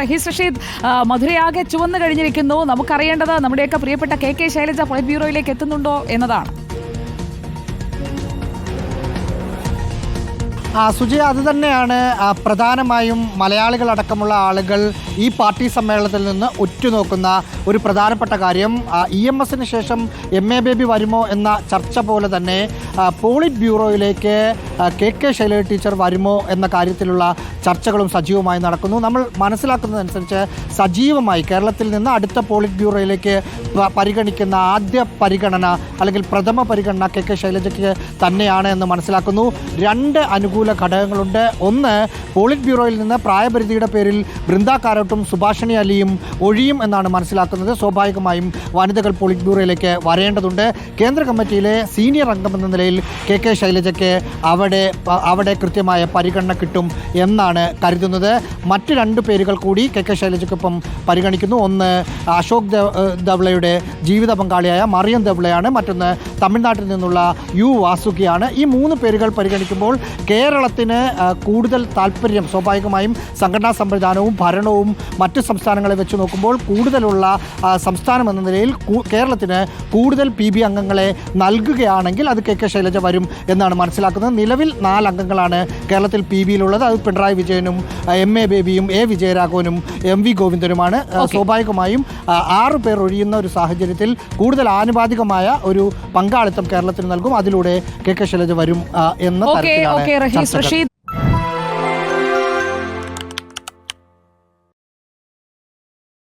റഹീസ് റഷീദ് മധുരയാകെ ചുവന്നു കഴിഞ്ഞിരിക്കുന്നു. നമുക്കറിയേണ്ടത് നമ്മുടെയൊക്കെ പ്രിയപ്പെട്ട കെ കെ ശൈലജ പൊളിറ്റ് ബ്യൂറോയിലേക്ക് എത്തുന്നുണ്ടോ എന്നതാണ്. ആ, സുജി അത് തന്നെയാണ് പ്രധാനമായും മലയാളികളടക്കമുള്ള ആളുകൾ ഈ പാർട്ടി സമ്മേളനത്തിൽ നിന്ന് ഉറ്റുനോക്കുന്ന ഒരു പ്രധാനപ്പെട്ട കാര്യം. ഇ എം എസിന് ശേഷം എം എ ബേബി വരുമോ എന്ന ചർച്ച പോലെ തന്നെ പോളിറ്റ് ബ്യൂറോയിലേക്ക് കെ കെ ശൈലജ ടീച്ചർ വരുമോ എന്ന കാര്യത്തിലുള്ള ചർച്ചകളും സജീവമായി നടക്കുന്നു. നമ്മൾ മനസ്സിലാക്കുന്നതനുസരിച്ച് സജീവമായി കേരളത്തിൽ നിന്ന് അടുത്ത പോളിറ്റ് ബ്യൂറോയിലേക്ക് പരിഗണിക്കുന്ന ആദ്യ പരിഗണന അല്ലെങ്കിൽ പ്രഥമ പരിഗണന കെ കെ ശൈലജയ്ക്ക് തന്നെയാണ് എന്ന് മനസ്സിലാക്കുന്നു. രണ്ട് അനുകൂല ഘടകങ്ങളുണ്ട്. ഒന്ന് പോളിറ്റ് ബ്യൂറോയിൽ നിന്ന് പ്രായപരിധിയുടെ പേരിൽ ബൃന്ദ കാരോട്ടും സുഭാഷിണി അലിയും ഒഴിയും എന്നാണ് മനസ്സിലാക്കുന്നത്. സ്വാഭാവികമായും വനിതകൾ പോളിറ്റ് ബ്യൂറോയിലേക്ക് വരേണ്ടതുണ്ട്. കേന്ദ്ര കമ്മിറ്റിയിലെ സീനിയർ അംഗമെന്ന നിലയിൽ കെ കെ ശൈലജയ്ക്ക് അവിടെ അവിടെ കൃത്യമായ പരിഗണന കിട്ടും എന്നാണ് കരുതുന്നത്. മറ്റ് രണ്ട് പേരുകൾ കൂടി കെ കെ ശൈലജയ്ക്കൊപ്പം പരിഗണിക്കുന്നു. ഒന്ന് അശോക് ദവളയുടെ ജീവിത പങ്കാളിയായ മറിയം ദവളയാണ് മറ്റൊന്ന് തമിഴ്നാട്ടിൽ നിന്നുള്ള യു വാസുകിയാണ്. ഈ മൂന്ന് പേരുകൾ പരിഗണിക്കുമ്പോൾ കേരളത്തിന് കൂടുതൽ താല്പര്യം സ്വാഭാവികമായും സംഘടനാ സംവിധാനവും ഭരണവും മറ്റ് സംസ്ഥാനങ്ങളെ വെച്ച് നോക്കുമ്പോൾ കൂടുതലുള്ള സംസ്ഥാനം എന്ന നിലയിൽ കേരളത്തിന് കൂടുതൽ പി ബി അംഗങ്ങളെ നൽകുകയാണെങ്കിൽ അത് കെ കെ ശൈലജ വരും എന്നാണ് മനസ്സിലാക്കുന്നത്. നിലവിൽ നാല് അംഗങ്ങളാണ് കേരളത്തിൽ പി ബിയിലുള്ളത്. അത് പിണറായി വിജയനും എം എ ബേബിയും എ വിജയരാഘവനും എം വി ഗോവിന്ദനുമാണ്. സ്വാഭാവികമായും ആറ് പേർ ഒഴിയുന്ന ഒരു സാഹചര്യത്തിൽ കൂടുതൽ ആനുപാതികമായ ഒരു പങ്കാളിത്തം കേരളത്തിന് നൽകും. അതിലൂടെ കെ കെ ശൈലജ വരും എന്ന് തരത്തിലാണ് റഷീദ്